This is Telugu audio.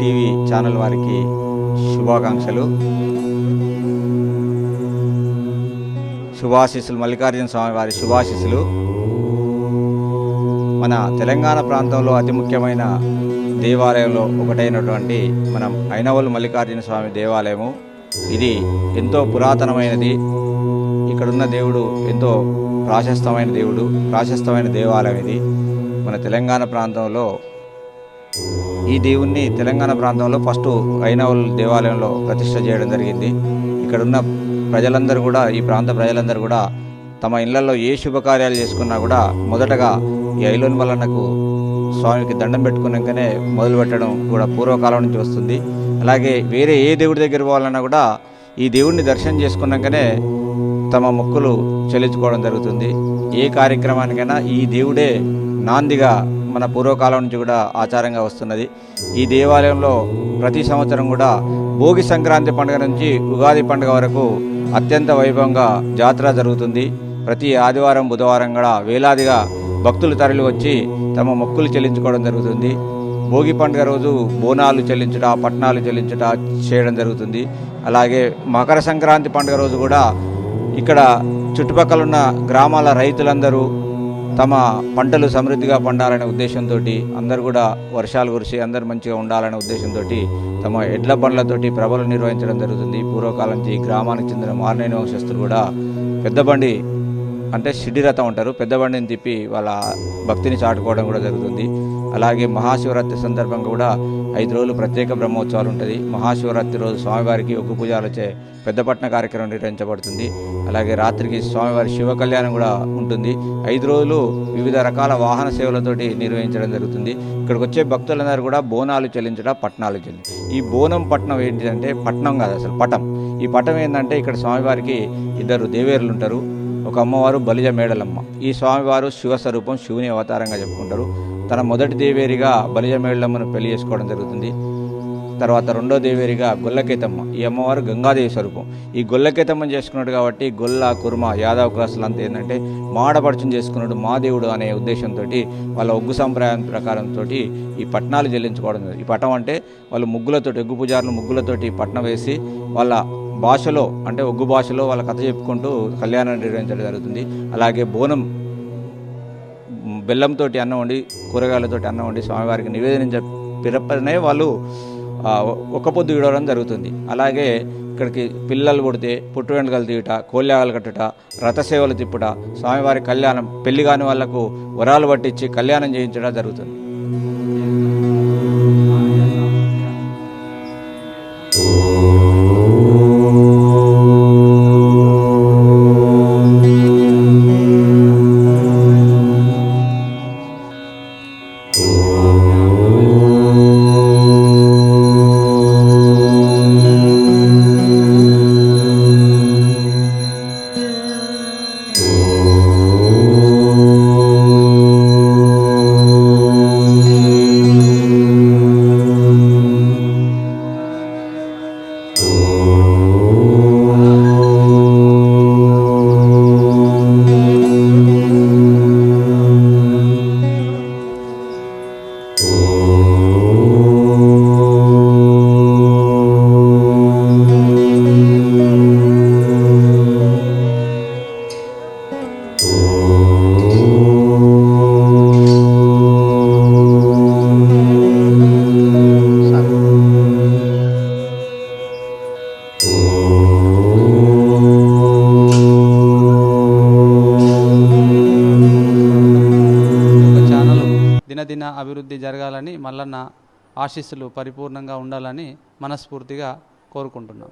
టీవీ ఛానల్ వారికి శుభాకాంక్షలు. శుభాశీస్సులు మల్లికార్జున స్వామి వారి శుభాశీస్సులు. మన తెలంగాణ ప్రాంతంలో అతి ముఖ్యమైన దేవాలయంలో ఒకటైనటువంటి మనం ఐనవోలు మల్లికార్జున స్వామి దేవాలయము. ఇది ఎంతో పురాతనమైనది. ఇక్కడున్న దేవుడు ఎంతో ప్రాశస్తమైన దేవుడు ప్రాశస్తమైన దేవాలయం ఇది. మన తెలంగాణ ప్రాంతంలో ఈ దేవుణ్ణి తెలంగాణ ప్రాంతంలో ఫస్ట్ ఐనవల్ దేవాలయంలో ప్రతిష్ట చేయడం జరిగింది. ఇక్కడున్న ప్రజలందరూ కూడా ఈ ప్రాంత ప్రజలందరూ కూడా తమ ఇళ్ళలో ఏ శుభకార్యాలు చేసుకున్నా కూడా మొదటగా ఈ ఐలోని మల్లన్నకు స్వామికి దండం పెట్టుకున్నాకనే మొదలు పెట్టడం కూడా పూర్వకాలం నుంచి వస్తుంది. అలాగే వేరే ఏ దేవుడి దగ్గర పోవాలన్నా కూడా ఈ దేవుడిని దర్శనం చేసుకున్నాకనే తమ మొక్కులు చెల్లించుకోవడం జరుగుతుంది. ఏ కార్యక్రమానికైనా ఈ దేవుడే నాందిగా మన పూర్వకాలం నుంచి కూడా ఆచారంగా వస్తున్నది. ఈ దేవాలయంలో ప్రతి సంవత్సరం కూడా భోగి సంక్రాంతి పండుగ నుంచి ఉగాది పండుగ వరకు అత్యంత వైభవంగా జాతర జరుగుతుంది. ప్రతి ఆదివారం బుధవారం కూడా వేలాదిగా భక్తులు తరలి వచ్చి తమ మొక్కులు చెల్లించుకోవడం జరుగుతుంది. భోగి పండుగ రోజు బోనాలు చెల్లించుట పట్నాలు చెల్లించుట చేయడం జరుగుతుంది. అలాగే మకర సంక్రాంతి పండుగ రోజు కూడా ఇక్కడ చుట్టుపక్కల ఉన్న గ్రామాల రైతులందరూ తమ పంటలు సమృద్ధిగా పండాలనే ఉద్దేశంతో అందరు కూడా వర్షాలు కురిసి అందరు మంచిగా ఉండాలనే ఉద్దేశంతో తమ ఎడ్ల బండ్లతోటి ప్రభలు నిర్వహించడం జరుగుతుంది. పూర్వకాలం నుంచి గ్రామానికి చెందిన మార్నేని వంశస్థులు కూడా పెద్ద బండి అంటే షిడి రథం అంటారు. పెద్ద బండిని తిప్పి వాళ్ళ భక్తిని చాటుకోవడం కూడా జరుగుతుంది. అలాగే మహాశివరాత్రి సందర్భంగా కూడా ఐదు రోజులు ప్రత్యేక బ్రహ్మోత్సవాలు ఉంటుంది. మహాశివరాత్రి రోజు స్వామివారికి ఒగ్గు పూజాలచే పెద్దపట్న కార్యక్రమం నిర్వహించబడుతుంది. అలాగే రాత్రికి స్వామివారి శివ కళ్యాణం కూడా ఉంటుంది. ఐదు రోజులు వివిధ రకాల వాహన సేవలతోటి నిర్వహించడం జరుగుతుంది. ఇక్కడికి వచ్చే భక్తులందరూ కూడా బోనాలు చెల్లించడం పట్నాలు చెల్లి ఈ బోనం పట్నం ఏంటిదంటే పట్నం కాదు అసలు పటం. ఈ పటం ఏంటంటే ఇక్కడ స్వామివారికి ఇద్దరు దేవేరులు ఉంటారు. ఒక అమ్మవారు బలిజ మేడలమ్మ. ఈ స్వామివారు శివ స్వరూపం శివుని అవతారంగా చెప్పుకుంటారు. తన మొదటి దేవేరిగా బలిజ పెళ్ళి చేసుకోవడం జరుగుతుంది. తర్వాత రెండో దేవేరిగా గొల్లకేతమ్మ ఈ అమ్మవారు గంగాదేవి స్వరూపం. ఈ గొల్లకేతమ్మని చేసుకున్నాడు కాబట్టి గొల్ల కుర్మ యాదవ్ క్లాసులు అంతా ఏంటంటే మాడపడుచుని చేసుకున్నాడు మా దేవుడు అనే ఉద్దేశంతో వాళ్ళ ఒగ్గు సంప్రదాయం ప్రకారంతో ఈ పట్నాలు చెల్లించుకోవడం ఈ పట్టం అంటే వాళ్ళు ముగ్గులతోటి ఒగ్గు పూజారులు ముగ్గులతోటి పట్నం వేసి వాళ్ళ భాషలో అంటే ఒగ్గు భాషలో వాళ్ళ కథ చెప్పుకుంటూ కళ్యాణం నిర్వహించడం జరుగుతుంది. అలాగే బోనం బెల్లంతో అన్నం వండి కూరగాయలతోటి అన్నం వండి స్వామివారికి నివేదించ పిరపనే వాళ్ళు ఒక ఒక్క పొద్దు విడవడం జరుగుతుంది. అలాగే ఇక్కడికి పిల్లలు పుడితే పుట్టు వెంటకలు తీయట కోల్యాగలు కట్టుట రథసేవలు తిప్పుట స్వామివారి కళ్యాణం పెళ్ళి కాని వాళ్ళకు వరాలు పట్టించి కళ్యాణం చేయించడం జరుగుతుంది. దినదిన అభివృద్ధి జరగాలని మల్లన్న ఆశీస్సులు పరిపూర్ణంగా ఉండాలని మనస్ఫూర్తిగా కోరుకుంటున్నాం.